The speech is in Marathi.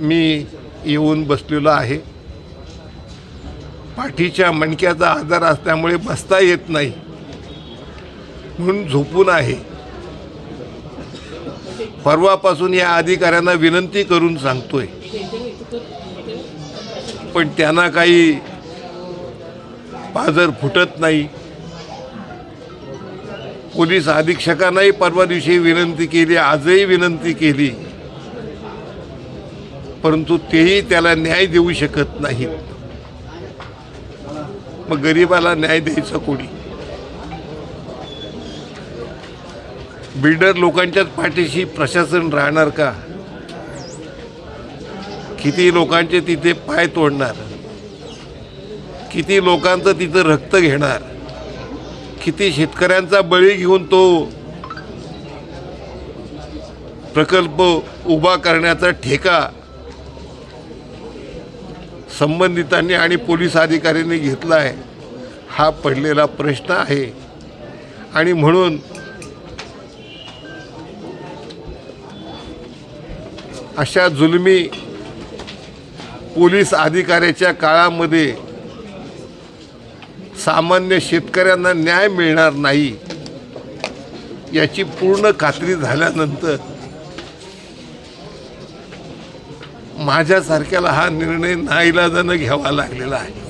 मी येऊन बसलेलो आहे. पाठीच्या मणक्याचा आजार असल्यामुळे बसता येत नाही. म्हणून झोपून आहे. परवापासून या अधिकाऱ्यांना विनंती करून सांगतोय. पण त्यांना काही पाजर फुटत नाही. पोलीस अधीक्षकांनाही परवा दिवशी विनंती केली आजही विनंती केली. परंतु तेही त्याला न्याय देऊ शकत नाहीत. मग गरिबाला न्याय द्यायचा कोणी? बिल्डर लोकांच्याच पाठीशी प्रशासन राहणार का? किती लोकांचे तिथे पाय तोडणार? किती लोकांचं तिथं रक्त घेणार? किती शेतकऱ्यांचा बळी घेऊन तो प्रकल्प उभा करण्याचा ठेका संबंधितांनी आणि पोलीस अधिकाऱ्यांनी घेतला आहे. हा पडलेला प्रश्न आहे. आणि म्हणून अशा जुलमी पोलीस अधिकाऱ्याच्या काळामध्ये सामान्य शेतकऱ्यांना न्याय मिळणार नाही याची पूर्ण खात्री झाल्यानंतर माझ्यासारख्याला हा निर्णय नाईलाजानं घ्यावा लागलेला आहे.